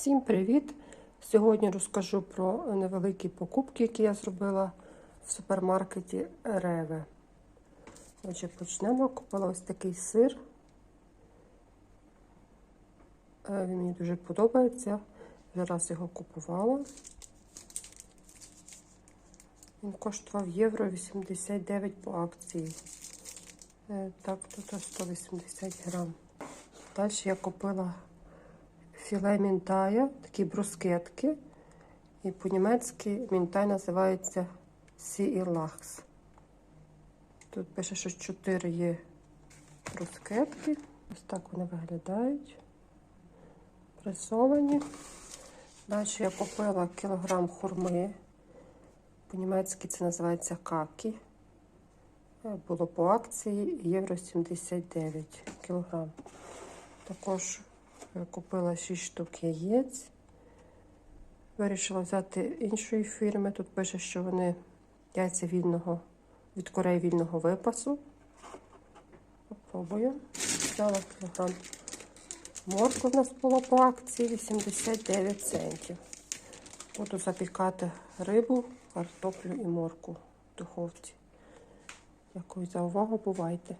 Всім привіт! Сьогодні розкажу про невеликі покупки, які я зробила в супермаркеті Реве. Отже, почнемо. Купила ось такий сир. Е, Він мені дуже подобається. Вже раз його купувала. Він коштував євро 89 по акції. Е, Так, тут 180 грам. Далі я купила філе мінтая, такі брускетки. І по-німецьки мінтай називається Сі Лахс. Тут пише, що 4 є брускетки. Ось так вони виглядають. Пресовані. Далі я купила кілограм хурми. По-німецьки це називається какі. Було по акції євро 79 кілограм. Також купила 6 штук яєць. Вирішила взяти іншої фірми. Тут пише, що вони яйця вільного, від корей вільного випасу. Попробую. Взяла кілограм. Морква в нас була по акції 89 центів. Буду запікати рибу, картоплю і морку в духовці. Дякую за увагу, бувайте!